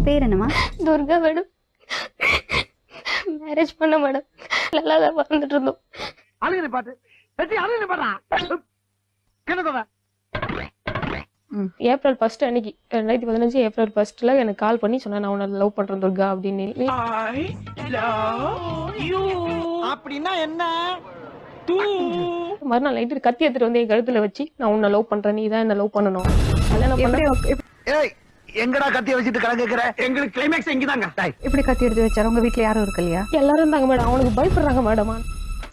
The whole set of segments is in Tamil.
உன் பேர் என்னம்மா? துர்கா மேடம். மேரேஜ் பண்ண மேடம். நல்லா தான் வாழ்ந்துட்டு இருந்தோம். அழுகு பாட்டு. வெட்டி அழுகு பாட்டா ஏப்ரல் ஃபர்ஸ்ட் அன்னைக்கு ரெண்டாயிரத்தி பதினஞ்சு ஏப்ரல் ஃபர்ஸ்ட்ல எனக்கு கால் பண்ணி சொன்னேன் நான் உன்னை லவ் பண்றேன் துர்கா அப்படின்னு. அப்படின்னா என்ன? மறுநாள் நைட்டு கத்தி எடுத்துட்டு வந்து என் கழுத்துல வச்சு நான் உன்னை லவ் பண்றேன். நீ தான் என்ன லவ் பண்ணணும். கல்யாணம் பண்ண எங்கடா கத்திய வச்சுட்டு கலங்குற எங்களுக்கு கிளைமேக்ஸ் இங்கதாங்க. டேய் எப்படி கத்தி எடுத்து வச்சாரு? உங்க வீட்ல யாரும் இருக்கு இல்லையா? எல்லாரும் இருந்தாங்க மேடம். அவனுக்கு பயப்படுறாங்க மேடம்.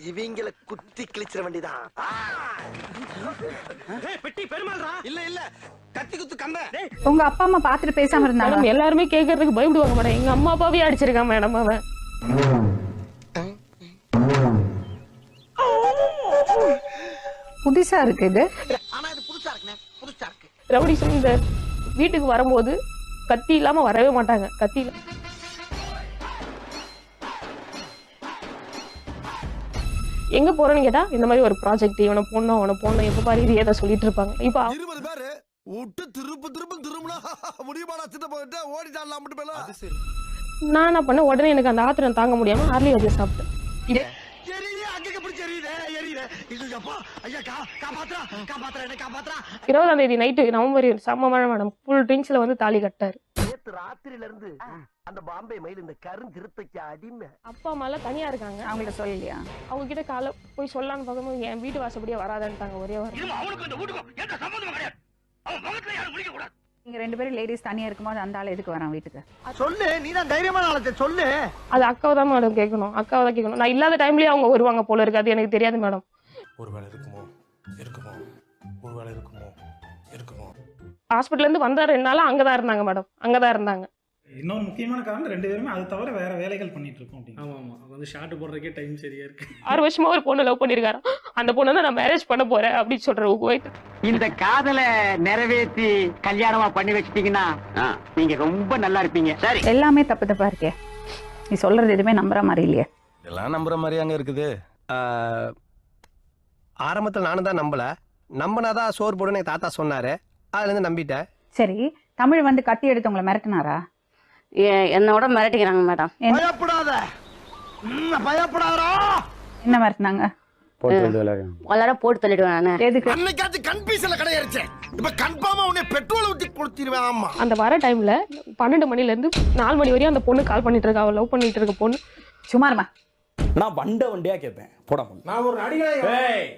இவங்கள குத்தி கிழிச்சிட வேண்டியதான் பெட்டி பெருமாள்ரா. இல்ல இல்ல. கத்தி குத்து கம்ப உங்க அப்பா அம்மா பாத்துட்டு பேசாம இருந்தாங்க எல்லாருமே கேட்கறதுக்கு பயப்படுவாங்க மேடம். எங்க அம்மா அப்பாவே அடிச்சிருக்கான் மேடம் அவன். புதுசா இருக்கு இது. ஆனா இது புதுசா இருக்கு. ரவுடிசம் இந்த வீட்டுக்கு வரும்போது கத்தி இல்லாம வரவே மாட்டாங்க. கத்தி எங்க போறேன்னு கேட்டா இந்த மாதிரி ஒரு ப்ராஜெக்ட் இவனை பொண்ணு அவனை பொண்ணு எப்ப பாரு இது ஏதோ சொல்லிட்டு இருப்பாங்க. இப்ப இருபது பேரு விட்டு திருப்பு திரும்ப திரும்பினா முடியுமாடா சின்ன போயிட்டு ஓடிட்டாடலாம் மட்டும் போயிடலாம். நான் என்ன பண்ணேன் உடனே எனக்கு அந்த ஆத்திரம் தாங்க முடியாம ஆர்லி வச்சு சாப்பிட்டேன் இது- எரியுதே அங்க பிடிச்சி எரியுதே எரியுதே இது அப்பா ஐயா கா காப்பாத்துறா காப்பாத்துறா என்ன காப்பாத்துறா இருபதாம் தேதி நைட்டு நவம்பர் செம்ம மழை மேடம் ஃபுல் ட்ரிங்க்ஸ்ல வந்து தாலி கட்டாரு. நேத்து ராத்திரில இருந்து அந்த பாம்பே மயில் இந்த கருஞ்சிருத்தைக்கு அடிமை. அப்பா அம்மா எல்லாம் தனியா இருக்காங்க. அவங்கள்ட்ட சொல்லலையா? அவங்க கிட்ட காலை போய் சொல்லலான்னு பார்க்கும்போது என் வீட்டு வாசப்படியே வராதான்ட்டாங்க ஒரே வாரம் அவனுக்கு இந்த வீட்டுக்கும் எந்த சம்பந்தமும் கிடையாது. அவன் முகத்துல யாரும் முடிக்க கூடாது நீங்க ரெண்டு பேரும் லேடிஸ் தனியா இருக்கும்போது அந்த ஆள் எதுக்கு வரான் வீட்டுக்கு? சொல்லு நீ தான் தைரியமான ஆளத்தை சொல்லு. அது அக்காவை தான் மேடம் கேட்கணும். அக்காவை தான் கேட்கணும். நான் இல்லாத டைம்லயே அவங்க வருவாங்க போல இருக்கு. அது எனக்கு தெரியாது மேடம் ஒருவேளை இருக்குமோ? இருக்குமோ? ஒருவேளை இருக்குமோ? இருக்குமோ? ஹாஸ்பிட்டல்ல இருந்து வந்த ரெண்டு நாளா அங்கதான் இருந்தாங்க மேடம். அங்கதான் இருந்தாங்க. இன்னொரு முக்கியமான காரணம் ரெண்டு பேருமே அது தவிர வேற வேலைகள் பண்ணிட்டு இருக்கோம் அப்படின்னு. ஆமா ஆமா. அது வந்து ஷார்ட் போடுறதுக்கே டைம் சரியா இருக்கு. ஆறு வருஷமா ஒரு பொண்ணு லவ் பண்ணிருக்காரு? அந்த பொண்ணு தான் நான் மேரேஜ் பண்ண போறேன் அப்படின்னு சொல்ற குவைத் இந்த காதலை நிறைவேற்றி கல்யாணமா பண்ணி வச்சிட்டீங்கன்னா நீங்க ரொம்ப நல்லா இருப்பீங்க. சரி. எல்லாமே தப்பு தப்பா இருக்கே. நீ சொல்றது எதுவுமே நம்புற மாதிரி இல்லையே. எல்லாம் நம்புற மாதிரி அங்க இருக்குது ஆரம்பத்தில் நானும் தான் நம்பல. நம்பினாதான் சோறு போடுன்னு எங்க தாத்தா சொன்னாரு. அதுல இருந்து நம்பிட்டேன். சரி தமிழ் வந்து கத்தி எடுத்து உங்களை மிரட்டினாரா? என்னோட மிரட்டிக்கிறாங்க மேடம். பயப்படாத. ம், பயப்படாதடா? என்ன மிரட்டினாங்க? எல்லாரும் போட்டு தள்ளிடுவேன் நானு. எதுக்கு? அன்னைக்காச்சும் கன்ஃபியூஷன்ல கிடையாச்சு இப்ப கன்ஃபார்மா உன்னை பெட்ரோல் ஊத்தி கொடுத்திருவேன் ஆமா. அந்த வர டைம்ல பன்னெண்டு மணில இருந்து நாலு மணி வரையும் அந்த பொண்ணு கால் பண்ணிட்டு இருக்கா. அவ லவ் பண்ணிட்டு இருக்க பொண்ணு. சுமாருமா நான் வண்ட வண்டியா கேட்பேன். போட நான் ஒரு நடிகை மேடம்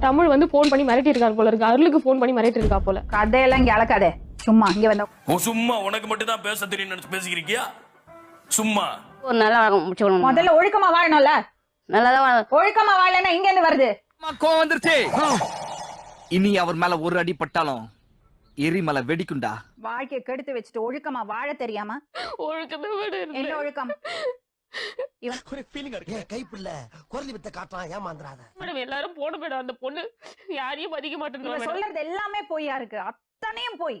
தமிழ் வந்து ஃபோன் பண்ணி மிரட்டி இருக்காரு போல இருக்கு. அருளுக்கு ஃபோன் பண்ணி மிரட்டி இருக்கா போல. கதையெல்லாம் இங்க அளக்காதே. சும்மா இங்க வந்த. சும்மா. உனக்கு மட்டும் தான் பேச தெரியும் நினைச்சு பேசிக்கிறியா? சும்மா. ஒரு நல்லா முடிச்சுக்கணும் முதல்ல ஒழுக்கமா வாழணும்ல. நல்லா தான் வாழ- ஒழுக்கமா வாழலைன்னா இங்க இருந்து வருது. கோவம் வந்துருச்சு. இனி அவர் மேல ஒரு அடி பட்டாலும் எரிமலை வெடிக்குண்டா வாழ்க்கையை கெடுத்து வச்சுட்டு ஒழுக்கமா வாழ தெரியாம? ஒழுக்கத்தை விட என்ன. ஒழுக்கம்? எல்லாரும் போன மேடம் அந்த பொண்ணு யாரையும் மதிக்க மாட்டேன் சொல்றது எல்லாமே பொய்யா இருக்கு. அத்தனையும் பொய்.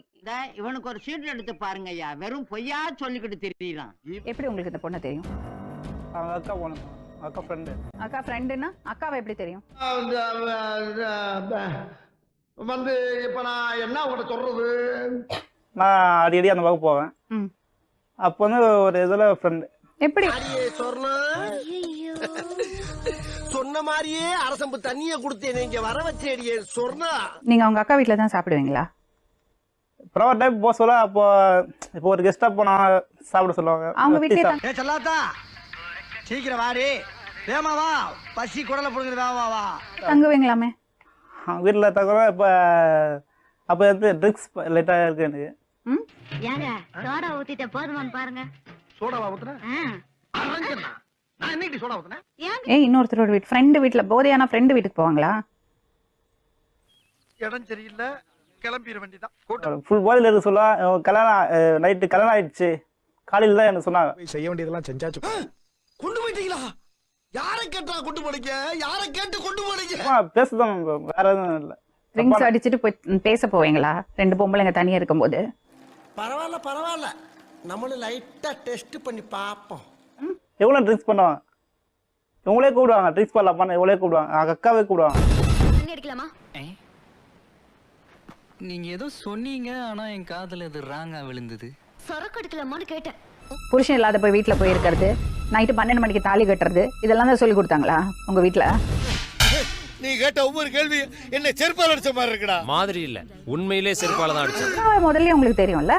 இவனுக்கு ஒரு சீட் எடுத்து பாருங்க ஐயா. வெறும் பொய்யா சொல்லிக்கிட்டு தெரியலாம். எப்படி உங்களுக்கு இந்த பொண்ணு தெரியும்? அக்கா போனோம் அக்கா ஃப்ரெண்டு அக்கா ஃப்ரெண்டுன்னா அக்காவை எப்படி தெரியும்? வந்து இப்ப நான் என்ன உங்கள்கிட்ட சொல்றது? நான் அடிக்கடி அந்த வகுப்பு போவேன். அப்போ வந்து ஒரு இதில் ஃப்ரெண்டு எப்படி? சொன்ன மாதிரியே அரசம்பு தண்ணிய கொடுத்தேன் நீங்க வர வச்சேடியே சொர்ணா. நீங்க அவங்க அக்கா வீட்ல தான் சாப்பிடுவீங்களா? ஒரு டைம் போக சொல்ல அப்போ இப்போ ஒரு கெஸ்ட்டாக போனால் சாப்பிட சொல்லுவாங்க. அவங்க வீட்லயே டீ தான். ஏ சொல்லாத்தா. சீக்கிரம் வாடி. வேமா வா. பசி குடலை புடுங்குது வா வா வா. தங்குவீங்களாமே? அவங்க வீட்டில் தவிர இப்போ அப்போ வந்து ட்ரிங்க்ஸ் லைட்டாக இருக்கு எனக்கு. ம்? ஏங்க சோடா ஊத்திட்ட போதுமான்னு பாருங்க. சோடாவா ஊத்துன? அரஞ்சனா? நான் என்னைக்கு சோடா ஊத்துனேன் ஏய் இன்னொருத்தரோட வீட்டு ஃப்ரெண்டு வீட்ல போதையான ஃப்ரெண்டு வீட்டுக்கு போவாங்களா? இடம் சரியில்லை கிளம்பிட வேண்டியதான் ஃபுல் போதையில் இருக்க சொல்ல அஹ் கல்யாணம் நைட்டு கல்யாணம் ஆயிடுச்சு. காலையில் தான் என்ன சொன்னாங்க செய்ய வேண்டியதெல்லாம் செஞ்சாச்சு. கொண்டு போயிட்டீங்களா? யாரை கேட்டா கொண்டு போனீங்க? யாரை கேட்டு கொண்டு போனீங்க? பேசுதான் வேற எதுவும் இல்லை. ட்ரிங்க்ஸ் அடிச்சுட்டு போய் பேச போவீங்களா? ரெண்டு பொம்பளைங்க தனியா இருக்கும்போது. பரவாயில்ல பரவாயில்ல. நம்மளும் லைட்டா டெஸ்ட் பண்ணி பார்ப்போம். எவ்வளோ ட்ரிங்க்ஸ் பண்ணுவாங்க? இவங்களே கூப்பிடுவாங்க ட்ரிங்க்ஸ் பண்ணலாமான்னு இவங்களே கூப்பிடுவாங்க. அவங்க அக்காவே கூப்பிடுவாங்க. அடிக்கலாமா? நீங்க ஏதோ சொன்னீங்க ஆனா என் காதுல இது ராங்கா விழுந்தது. சரக்கு அடிக்கலாமான்னு கேட்டேன். புருஷன் இல்லாத போய் வீட்டில் போய் இருக்கிறது நைட்டு பன்னெண்டு மணிக்கு தாலி கட்டுறது இதெல்லாம் தான் சொல்லி கொடுத்தாங்களா உங்க வீட்டில் நீ கேட்ட ஒவ்வொரு கேள்வி என்ன செருப்பால் அடிச்ச மாதிரி இருக்குடா. மாதிரி இல்ல. உண்மையிலே செருப்பால தான் அடிச்சேன். முதல்ல உங்களுக்கு தெரியும்ல?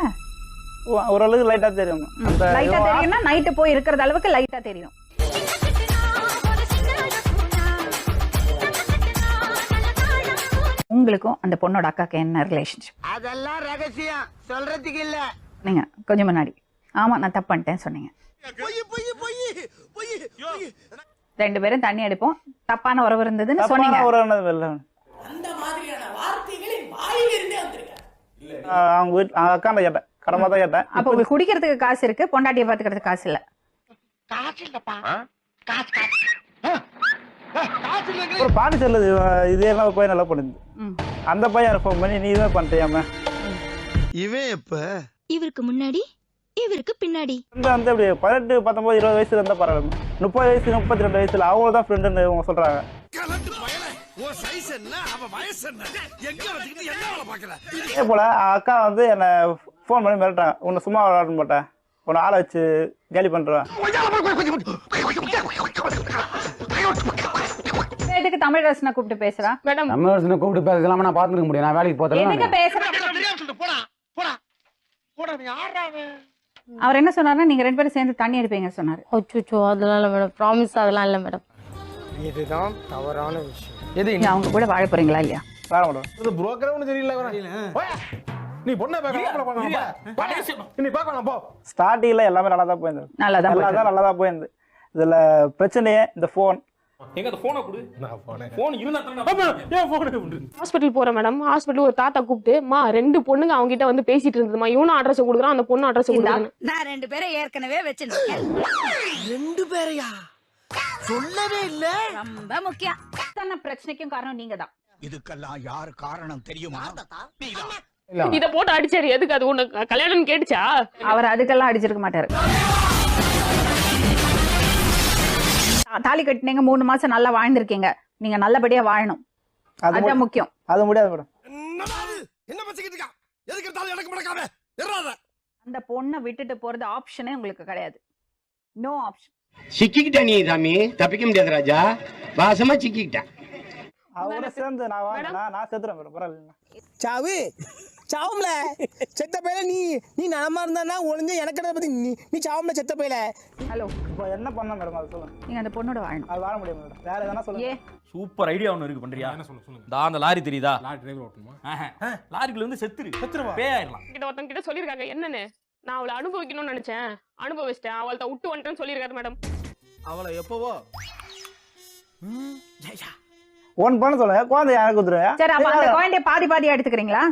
ஓரளவுக்கு லைட்டா தெரியும். அந்த லைட்டா தெரியும்னா நைட்டு போய் இருக்கிறது அளவுக்கு லைட்டா தெரியும். உங்களுக்கும் அந்த பொண்ணோட அக்காக்கு என்ன ரிலேஷன்ஷிப் அதெல்லாம் ரகசியம். சொல்றதுக்கு இல்ல. நீங்க கொஞ்சம் முன்னாடி. ஆமா நான் தப்பு பண்ணிட்டேன் சொன்னீங்க. பொய் பொய் பொய் பொய். பொய் ரெண்டு பேரும் தண்ணி அடிப்போம். தப்பான உறவு இருந்ததுன்னு சொன்னீங்க. அவங்க வீட்டு அவங்க அக்காண்ட கேட்டேன் கடமா தான் கேட்டேன். அப்ப உங்களுக்கு குடிக்கிறதுக்கு காசு இருக்கு பொண்டாட்டியை பாத்துக்கிறதுக்கு காசு இல்ல. காசு இல்லப்பா. காசு காசு. ஒரு பாட்டு சொல்லுது இவன் இதே எல்லாம் போய் நல்லா பண்ணுது. அந்த பையன் ஃபோன் பண்ணி நீ தான் பண்ணிட்டியாம இவன் எப்ப? இவருக்கு முன்னாடி இவருக்கு பின்னாடி. வந்து அப்படி பதினெட்டு பத்தொன்பது இருபது வயசுல இருந்தா பரவாயில்ல. முப்பது வயசு முப்பத்தி ரெண்டு வயசுல அவங்க தான் ஃப்ரெண்டுன்னு இவங்க சொல்றாங்க. அதே போல அக்கா வந்து என்ன ஃபோன் பண்ணி மிரட்டாங்க உன்னை சும்மா விளையாட மாட்டேன். உன்னை ஆளை வச்சு கேலி பண்றேன் எதுக்கு தமிழ் ரசனை கூப்பிட்டு பேசுறா? மேடம். நம்ம வருஷம் கூப்பிட்டு பேசலாம நான் பார்த்துருக்க முடியும். நான் வேலைக்கு எதுக்கு போகிறேன் பேசுற போடா போடா. போடா நீ ஆடுறா அவன். அவர் என்ன சொன்னாருன்னா நீங்க ரெண்டு பேரும் சேர்ந்து தண்ணி அடிப்பீங்க சொன்னாரு. அச்சோ அதெல்லாம் இல்லை மேடம். ப்ராமிஸ் அதெல்லாம் இல்லை மேடம். இதுதான் தவறான விஷயம். எது அவங்க கூட வாழ போறீங்களா இல்லையா? வேற மாட்டோம் புரோக்கர் ஒன்று தெரியல. நீ பொண்ணை பார்க்கலாம் நீ பார்க்கலாம் போ. ஸ்டார்டிங்ல எல்லாமே நல்லா தான் போயிருந்தது. நல்லா தான் நல்லா தான் போயிருந்தது. இதுல பிரச்சனையே இந்த ஃபோன் எங்க அந்த போனை கொடு. இருந்தா ஹாஸ்பிட்டல் போறேன் மேடம் ஹாஸ்பிட்டல் ஒரு தாத்தா கூப்பிட்டு மா ரெண்டு பொண்ணுங்க அவங்க கிட்ட வந்து பேசிட்டு இருந்ததுமா? இவனும் அட்ரஸ் கொடுக்குறான் அந்த பொண்ணு அட்ரஸ் கொடுக்குறான் நான் ரெண்டு பேரை ஏற்கனவே வச்சிருக்கேன் ரெண்டு பேரையா? சொல்லவே இல்ல. ரொம்ப முக்கியம். அத்தனை பிரச்சனைக்கும் காரணம் நீங்க தான் இதுக்கெல்லாம் யார் காரணம் தெரியுமா? இத போட்டு அடிச்சாரு. எதுக்கு? அது உனக்கு கல்யாணம் கேட்டுச்சா? அவர் அதுக்கெல்லாம் அடிச்சிருக்க மாட்டாரு. தாலி கட்டினீங்க மூணு மாசம் நல்லா வாழ்ந்திருக்கீங்க. நீங்க நல்லபடியா வாழணும். அதுதான் முக்கியம். அது முடியாது மேடம்? என்ன பச்சிக்கிட்டு இருக்கா? எதுக்கு எடுத்தாலும் எனக்கு முடக்காம அந்த பொண்ணை விட்டுட்டு போறது ஆப்ஷனே உங்களுக்கு கிடையாது. நோ ஆப்ஷன் சிக்கிக்கிட்ட நீ சாமி. தப்பிக்க முடியாது ராஜா. வாசமா சிக்கிக்கிட்டேன் அவங்களோட சேர்ந்து நான் வாங்க நான் மேடம். பரவாயில்ல. சாவு. சாவும்ல. செத்த பையல நீ நீ நலமா இருந்தா ஒளிஞ்ச எனக்கு பத்தி நீ நீ சாவும்ல செத்த பையல. ஹலோ இப்போ என்ன பண்ண மேடம் அது சொல்லுங்க. நீங்க அந்த பொண்ணோட வாழணும். அது வாழ முடியும் மேடம் வேற எதனா சொல்லுங்க. சூப்பர் ஐடியா ஒன்று இருக்கு பண்றியா? என்ன சொல்லுங்க சொல்லுங்க. தா அந்த லாரி தெரியுதா? Lorry driver ஓட்டணுமா. லாரிக்குள்ள வந்து செத்துரு. செத்துருவா? பே ஆயிடலாம் கிட்ட ஒருத்தங்க கிட்ட சொல்லிருக்காங்க என்னன்னு? நான் அவளை அனுபவிக்கணும்னு நினைச்சேன். அனுபவிச்சிட்டேன். அவள்கிட்ட விட்டு வந்துட்டேன்னு சொல்லியிருக்காரு மேடம் அவளை எப்பவோ? ஒன் பண்ண சொல்லுங்க. குழந்தை கொடுத்துருங்க சரி அப்ப அந்த குழந்தைய பாதி பாதியா எடுத்துக்கிறீங்களா?